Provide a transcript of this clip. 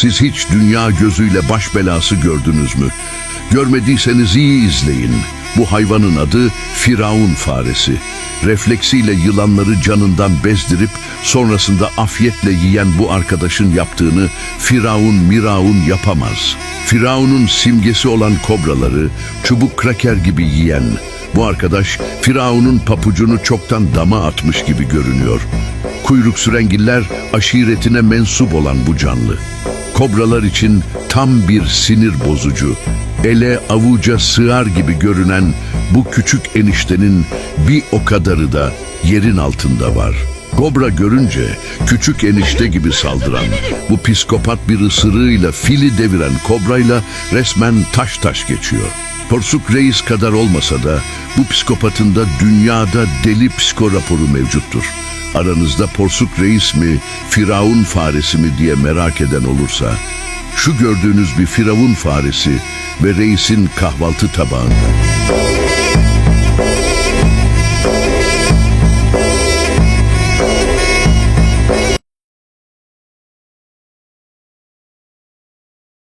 Siz hiç dünya gözüyle baş belası gördünüz mü? Görmediyseniz iyi izleyin. Bu hayvanın adı Firavun faresi. Refleksiyle yılanları canından bezdirip sonrasında afiyetle yiyen bu arkadaşın yaptığını Firavun Miraun yapamaz. Firavun'un simgesi olan kobraları çubuk kraker gibi yiyen bu arkadaş Firavun'un papucunu çoktan dama atmış gibi görünüyor. Kuyruk sürengiller aşiretine mensup olan bu canlı. Kobralar için tam bir sinir bozucu, ele avuca sığar gibi görünen bu küçük eniştenin bir o kadarı da yerin altında var. Kobra görünce küçük enişte gibi saldıran, bu psikopat bir ısırığıyla fili deviren kobrayla resmen taş taş geçiyor. Porsuk Reis kadar olmasa da bu psikopatın da dünyada deli psiko raporu mevcuttur. Aranızda Porsuk Reis mi, Firavun faresi mi diye merak eden olursa, şu gördüğünüz bir Firavun faresi ve reisin kahvaltı tabağında.